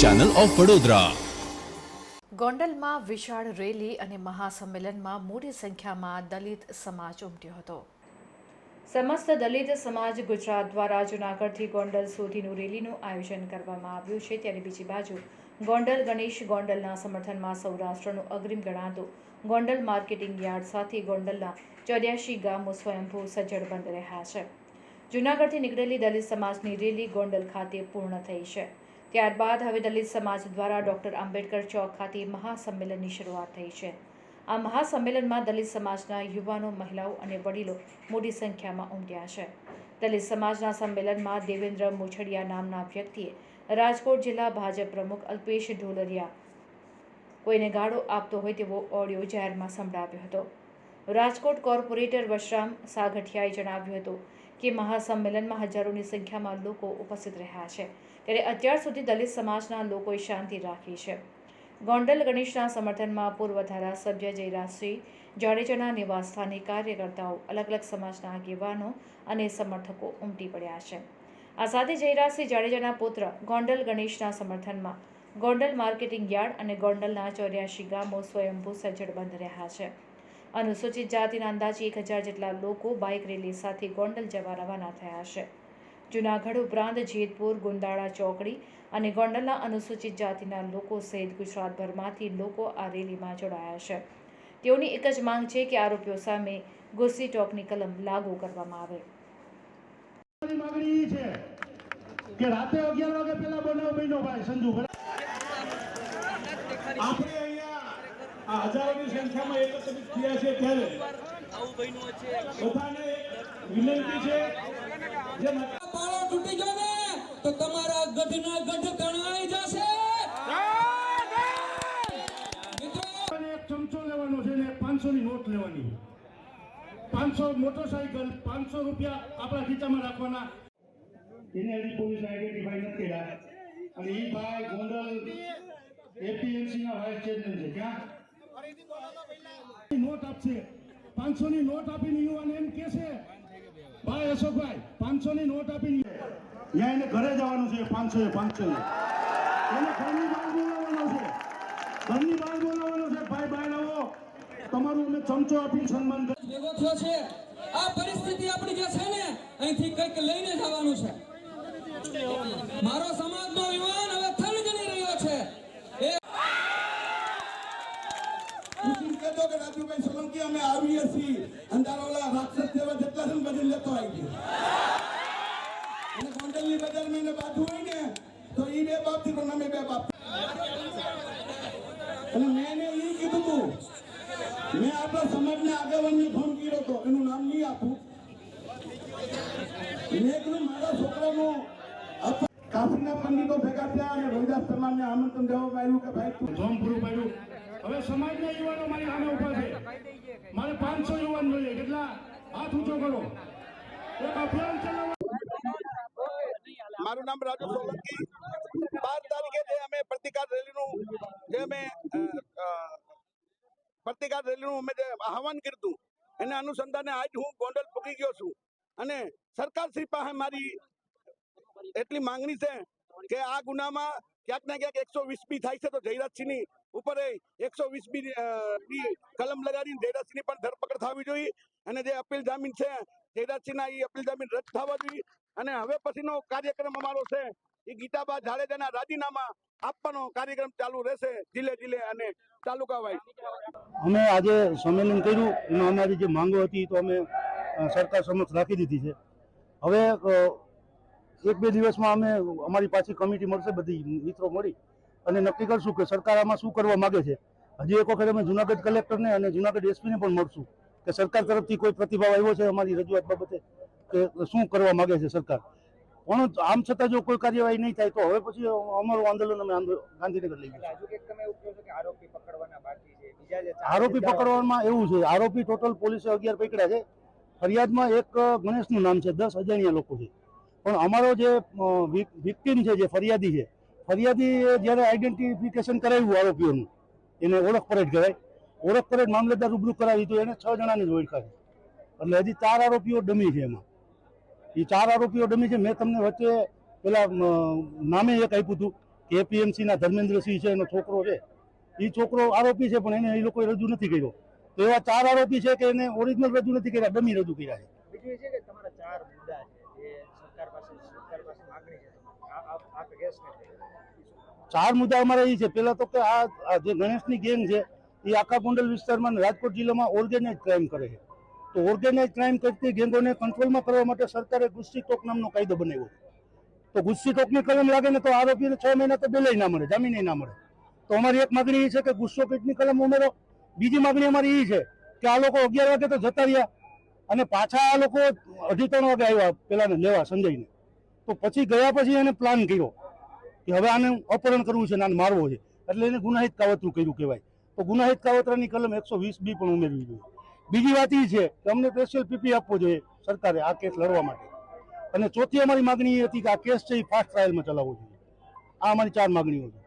Channel of Vadodara ગોંડલમાં વિશાળ rally અને મહાસંમેલનમાં મોટી સંખ્યામાં દલિત સમાજ ઉમટ્યો હતો. સમસ્ત દલિત સમાજ ગુજરાત દ્વારા જૂનાગઢથી ગોંડલ સુધીનું રેલીનું આયોજન કરવામાં આવ્યું છે. ત્યારે બીજી બાજુ ગોંડલ ગણેશ ગોંડલના સમર્થનમાં સૌરાષ્ટ્રનું અગ્રીમ ગણાતું ગોંડલ માર્કેટિંગ યાર્ડ સાથે ગોંડલના ચોર્યાસી ગામો સ્વયંભૂ સજ્જડ બંધ રહ્યા છે. જૂનાગઢથી નીકળેલી દલિત સમાજની રેલી ગોંડલ ખાતે પૂર્ણ થઈ છે. ત્યારબાદ હવે દલિત સમાજ દ્વારા ડૉક્ટર આંબેડકર ચોક ખાતે મહાસંમેલનની શરૂઆત થઈ છે. આ મહાસંમેલનમાં દલિત સમાજના યુવાનો, મહિલાઓ અને વડીલો મોટી સંખ્યામાં ઉમટ્યા છે. દલિત સમાજના સંમેલનમાં દેવેન્દ્ર મુછડિયા નામના વ્યક્તિએ રાજકોટ જિલ્લા ભાજપ પ્રમુખ અલ્પેશ ઢોલરિયા કોઈને ગાળો આપતો હોય તેવો ઓડિયો જાહેરમાં સંભળાવ્યો હતો. રાજકોટ કોર્પોરેટર વશરામ સાગઠિયાએ જણાવ્યું હતું કે મહાસંમેલનમાં હજારોની સંખ્યામાં લોકો ઉપસ્થિત રહ્યા છે. ત્યારે અત્યાર સુધી દલિત સમાજના લોકોએ શાંતિ રાખી છે. ગોંડલ ગણેશના સમર્થનમાં પૂર્વ ધારાસભ્ય જયરાજસિંહ, જાડેજાના નિવાસસ્થાને કાર્યકર્તાઓ અલગ અલગ સમાજના આગેવાનો અને સમર્થકો ઉમટી પડ્યા છે. આ સાથે જયરાજસિંહ જાડેજાના પુત્ર ગોંડલ ગણેશના સમર્થનમાં ગોંડલ માર્કેટિંગ યાર્ડ અને ગોંડલના ચોર્યાસી ગામો સ્વયંભૂ સજ્જડ બંધ રહ્યા છે. અનુસૂચિત જાતિના અંદાજે એક હજાર જેટલા લોકો બાઇક રેલી સાથે ગોંડલ જવા રવાના થયા છે. જૂનાગઢ ઉપરાંત જેતપુર, ગુંદાળા ચોકડી અને ગોંડલના અનુસૂચિત જાતિના લોકો સહિત ગુજરાતભરમાંથી લોકો આ રેલીમાં જોડાયા છે. તેઓની એક જ માંગ છે કે આરોપીઓ સામે ગુસ્સી ટોકની કલમ લાગુ કરવામાં આવે. કે રાતે અગિયાર વાગે પેલા બનાવ બન્યો ભાઈ, સંજુ આપણે આ હજારોની સંખ્યામાં એકત્રિત થયા છે ત્યારે. બધાને વિનંતી છે. જે પાળો તૂટી ગયો ને તો તમારા ગઢના ગઢ તણાઈ જશે. એક ચમચો લેવાનો છે ને પાંચસો ની નોટ લેવાની. પાંચસો મોટરસાયકલ પાંચસો રૂપિયા આપણા ખીચામાં રાખવાના. એને હજી પોલીસ આઈડેન્ટિફાઈ નથી કર્યા. અને એ ભાઈ ગોંડલ એપીએમસી ના વાઇસ ચેરમેન છે. ક્યાં? નોટ આપશે. પાંચસો ની નોટ આપીને યુવાન એમ કે છે ભાઈ અશોકભાઈ પાંચસો ની નોટ આપીને ત્યાં એને ઘરે જવાનું છે પાંચસો એ પાંચસો એને ઘરની બહાર બોલાવવાનો છે. ઘરની બહાર બોલાવવાનો છે ભાઈ બહાર આવો. તમારું અમે ચમચો આપીને સન્માન ભેગો થયો છે. આ પરિસ્થિતિ આપણી જે છે ને અહીંથી કંઈક લઈને જવાનું છે. મારો સમાજનો યુવાન હવે થન ગણી રહ્યો છે એ કુસુમ કહેતો કે રાજુભાઈ સોલંકી અમે આવીએ છીએ અંધારોલા રાક્ષસ જેવા જેટલા છે ને બધી લેતો આવી ગયો અને ગોંડલની બજારમાં એને બાજુ હોય ને, તો એ બે બાપથી પણ અમે બે બાપ. અને મેં એને એ કીધું હતું મેં આપણા સમાજના આગેવાનને ફોન કર્યો હતો એનું નામ નહીં આપું. આમંત્રણ દેવામાં આવ્યું કે ભાઈ તું હવે સમાજના યુવાનો મારી સામે ઊભા મારે પાંચસો યુવાન જોઈએ, કેટલા? હાથ ઊંચો કરો. એક અભિયાન ચલાવવા મારું નામ રાજુ સોલંકી. બાર તારીખે જે અમે પ્રતિકાર રેલીનું, જે અમે પ્રતિકાર રેલીનું અમે જે આહવાન કર્યું એના અનુસંધાને આજ હું ગોંડલ પૂકી ગયો છું. અને સરકાર શ્રી પાસે મારી એટલી માંગણી છે કે આ ગુનામાં ક્યાંક ને ક્યાંક એકસો વીસ બી થાય છે તો જયરાજસિંહની ઉપર એકસો વીસ બી કલમ લગાડીને જયરાજસિંહની પણ ધરપકડ થવી જોઈએ. અને જે અપીલ જામીન છે, જયરાજસિંહના એ અપીલ જામીન રદ થવા જોઈએ. અને હવે પછીનો કાર્યક્રમ અમારો છે એ ગીતાબા જાડેજાના રાજીનામા આપવાનો કાર્યક્રમ ચાલુ રહેશે જિલ્લે જિલ્લે અને તાલુકા વાઇઝ. અમે આજે સંમેલન કર્યું, એમાં અમારી જે માંગો હતી તો અમે સરકાર સમક્ષ રાખી દીધી છે. હવે એક બે દિવસમાં અમે અમારી પાછી કમિટી મળશે, બધી મિત્રો મળી. અને નક્કી કરશું કે સરકાર આમાં શું કરવા માંગે છે. હજી એક વખત અમે જુનાગઢ કલેક્ટરને અને જુનાગઢ એસપીને પણ મળશું કે સરકાર તરફથી કોઈ પ્રતિભાવ આવ્યો છે અમારી રજૂઆત બાબતે? કે શું કરવા માંગે છે સરકાર? પણ આમ છતાં જો કોઈ કાર્યવાહી નહીં થાય તો હવે પછી અમારું આંદોલન અમે ગાંધીનગર લઈ કે આરોપી પકડવામાં એવું છે. આરોપી ટોટલ પોલીસે અગિયાર પકડ્યા છે. ફરિયાદમાં એક ગણેશનું નામ છે. દસ અજાણ્યા લોકો છે. પણ અમારો જે વિક્ટીમ છે જે ફરિયાદી છે ફરિયાદી જ્યારે આઈડેન્ટિફિકેશન કરાવ્યું આરોપીઓનું એને ઓળખ પરેડ કહેવાય ઓળખ પરેડ મામલતદાર રૂબરૂ કરાવી તો એને છ જણાની જ ઓળખાય. એટલે હજી ચાર આરોપીઓ ડમી છે એમાં. એ ચાર આરોપીઓ ડમી છે. મેં તમને વચ્ચે પેલા નામે એક આપ્યું હતું. કે એપીએમસીના ધર્મેન્દ્રસિંહ છે એનો છોકરો છે. એ છોકરો આરોપી છે પણ એને એ લોકોએ રજૂ નથી કર્યો. તો એવા ચાર આરોપી છે કે એને ઓરિજિનલ રજૂ નથી કર્યા ડમી રજૂ કર્યા છે. બીજું છે કે તમારા ચાર મુદ્દા છે જે સરકાર પાસે સરકાર પાસે માગણી છે તમારી. આ આ- આ કેસને લઈને. ચાર મુદ્દા અમારા એ છે. પેલા તો કે આ આ જે ગણેશની ગેંગ છે એ આખા ગોંડલ વિસ્તારમાં રાજકોટ જિલ્લામાં ઓર્ગેનાઇઝ ક્રાઇમ કરે છે. તો ઓર્ગેનાઇઝ ક્રાઇમ કરતી ગેંગોને કંટ્રોલમાં કરવા માટે સરકારે ગુસ્સી ટોક નામનો કાયદો બનાવ્યો તો ગુસ્સી ટોકની કલમ લાગે ને તો આરોપીને છ મહિના તો બેલે ના મળે જામીન ના મળે. તો અમારી એક માગણી એ છે કે ગુસ્સો પેટની કલમ ઉમેરો. બીજી માગણી અમારી એ છે કે આ લોકો અગિયાર વાગે તો જતા રહ્યા અને પાછા આ લોકો અઢી ત્રણ વાગે આવ્યા પેલાને લેવા સંજયને. તો પછી ગયા પછી એને પ્લાન કર્યો કે હવે આને અપહરણ કરવું છે ને આને મારવો છે. એટલે એને ગુનાહિત કાવતરું કર્યું કહેવાય. તો ગુનાહિત કાવતરાની કલમ એકસો વીસ બી પણ ઉમેરવી જોઈએ. બીજી વાત એ છે કે અમને સ્પેશિયલ પીપી આપવો જોઈએ સરકારે આ કેસ લડવા માટે. અને ચોથી અમારી માગણી એ હતી કે આ કેસ છે એ ફાસ્ટ ટ્રાયલમાં ચલાવવો જોઈએ. આ અમારી ચાર માગણીઓ છે.